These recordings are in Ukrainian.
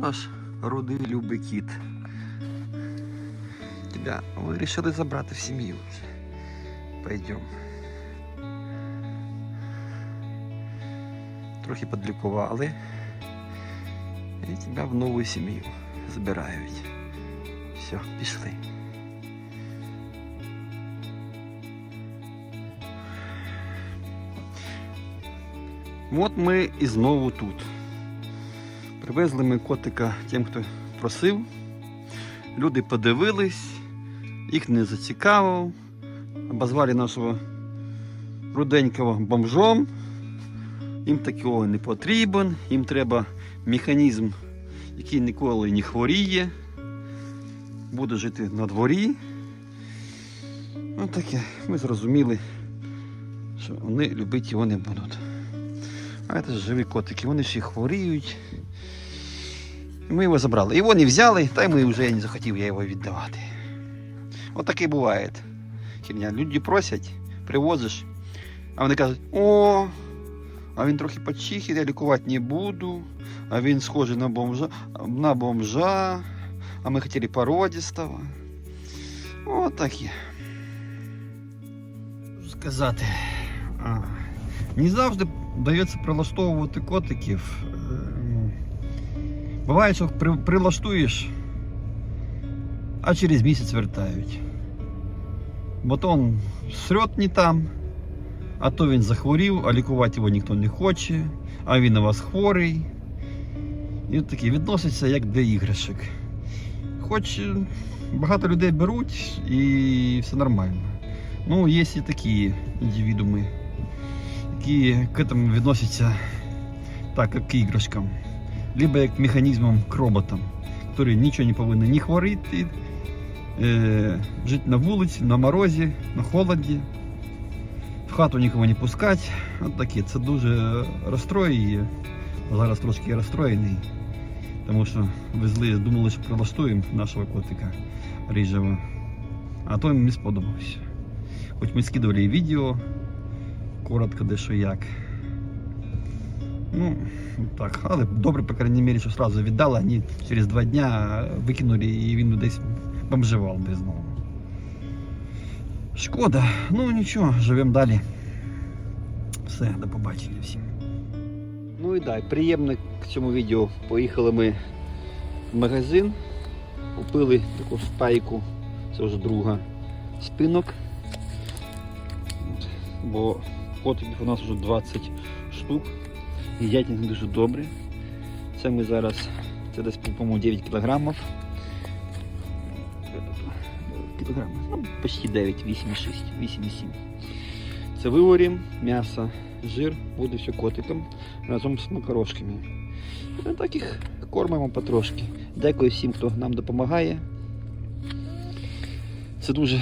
наш рудий любий кіт. Тебя вирішили забрати в сім'ю. Пойдем. Трохи подлікували. І тебе в нову сім'ю збирають. Все, пішли. От ми і знову тут. Привезли ми котика тим, хто просив. Люди подивились, їх не зацікавив. Обозвали нашого руденького бомжом. Їм такого не потрібен, їм треба механізм, який ніколи не хворіє, буде жити на дворі. Ну таке, ми зрозуміли, що вони любити його не будуть. А це ж живі котики, вони всі хворіють. І Ми його забрали. Його не взяли, та й ми вже не захотів я його віддавати. От таке буває. Херня. Люди просять, привозиш, а вони кажуть, о, а він трохи почихий, я лікувати не буду, а він схожий на бомжа, на бомжа, а ми хотіли породистого. От таке. Що Сказати. А, Не завжди вдається прилаштовувати котиків. Е, ну, Буває, що при, прилаштуєш, а через місяць вертають. Бо то срет не там, а то він захворів, а лікувати його ніхто не хоче, а він у вас хворий. І от такі відносяться як до іграшок. Хоч е, багато людей беруть і все нормально. Ну, є і такі індивідуми, які к этому відносяться так, як к іграшкам. Либо як к механізмам, к роботам, які нічого не повинні ні хворіти, е, жити на вулиці, на морозі, на холоді, в хату нікого не пускати. От таке. Це дуже розстроює. Зараз трошки розстроєний, тому що везли, думали, що прилаштуємо нашого котика рижого. А то їм не сподобалося. Хоч ми скидували відео, коротко де що як. Ну, так, але добре, по крайней мере, що сразу віддали, вони через два дня викинули і він десь бомжував без нього. Шкода, ну нічого, живемо далі. Все, до побачення всім. Ну і так, приємно к цьому відео. Поїхали ми в магазин, купили таку стайку, це вже друга спинок. Бо котиків у нас вже 20 штук. Їдять вони дуже добре. Це ми зараз, це десь, по-моєму, 9 кілограмів. Кілограмів, ну, почти 9, 8,6, 8,7. Це виворім, м'ясо, жир, буде все котиком разом з макарошками. І так їх кормимо потрошки. Дякую всім, хто нам допомагає. Це дуже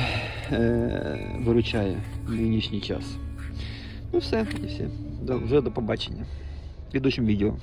е, виручає в нинішній час. Ну все, і все. Вже до побачення в підучому відео.